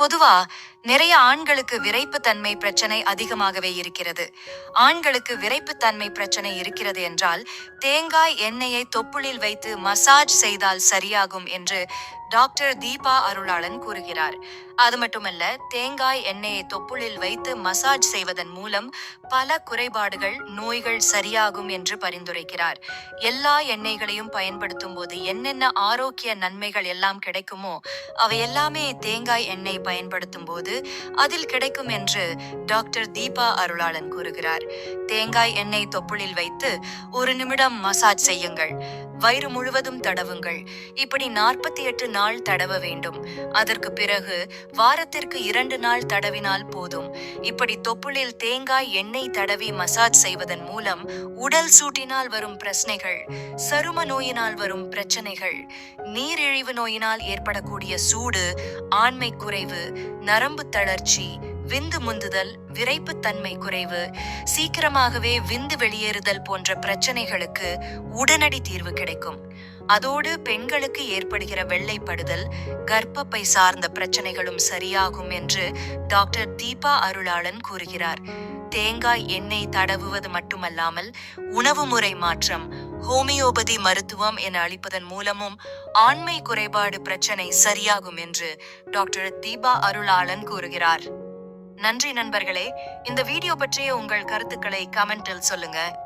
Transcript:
பொதுவா நிறைய ஆண்களுக்கு விரைப்புத்தன்மை பிரச்சனை அதிகமாகவே இருக்கிறது. ஆண்களுக்கு விரைப்புத்தன்மை பிரச்சனை இருக்கிறது என்றால் தேங்காய் எண்ணெயை தொப்புளில் வைத்து மசாஜ் செய்தால் சரியாகும் என்று டாக்டர் தீபா அருளாளன் கூறுகிறார். அது மட்டுமல்ல தேங்காய் எண்ணெயை தொப்புளில் வைத்து மசாஜ் செய்வதன் மூலம் பல குறைபாடுகள் நோய்கள் சரியாகும் என்று பரிந்துரைக்கிறார். எல்லா எண்ணெய்களையும் பயன்படுத்தும் போது என்னென்ன ஆரோக்கிய நன்மைகள் எல்லாம் கிடைக்குமோ அவை எல்லாமே தேங்காய் எண்ணெய் பயன்படுத்தும் போது அதில் கிடைக்கும் என்று டாக்டர் தீபா அருளாளன் கூறுகிறார். தேங்காய் எண்ணெய் தொப்புளில் வைத்து ஒரு நிமிடம் மசாஜ் செய்யுங்கள். வயிறு முழுவதும் தடவுங்கள். இப்படி நாற்பத்தி எட்டு நாள் தடவ வேண்டும். அதற்கு பிறகு வாரத்திற்கு இரண்டு நாள் தடவினால் போதும். இப்படி தொப்புளில் தேங்காய் எண்ணெய் தடவி மசாஜ் செய்வதன் மூலம் உடல் சூட்டினால் வரும் பிரச்சனைகள் சரும நோயினால் வரும் பிரச்சனைகள் நீரிழிவு நோயினால் ஏற்படக்கூடிய சூடு ஆண்மை குறைவு நரம்பு தளர்ச்சி விந்து முந்துதல் விரைப்புத்தன்மை குறைவு சீக்கிரமாகவே விந்து வெளியேறுதல் போன்ற பிரச்சனைகளுக்கு உடனடி தீர்வு கிடைக்கும். அதோடு பெண்களுக்கு ஏற்படுகிற வெள்ளைப்படுதல் கர்ப்பப்பை சார்ந்த பிரச்சனைகளும் சரியாகும் என்று டாக்டர் தீபா அருளாளன் கூறுகிறார். தேங்காய் எண்ணெய் தடவுவது மட்டுமல்லாமல் உணவு முறை மாற்றம் ஹோமியோபதி மருத்துவம் என அளிப்பதன் மூலமும் ஆண்மை குறைபாடு பிரச்சனை சரியாகும் என்று டாக்டர் தீபா அருளாளன் கூறுகிறார். நன்றி நண்பர்களே. இந்த வீடியோ பற்றிய உங்கள் கருத்துக்களை கமெண்டில் சொல்லுங்க.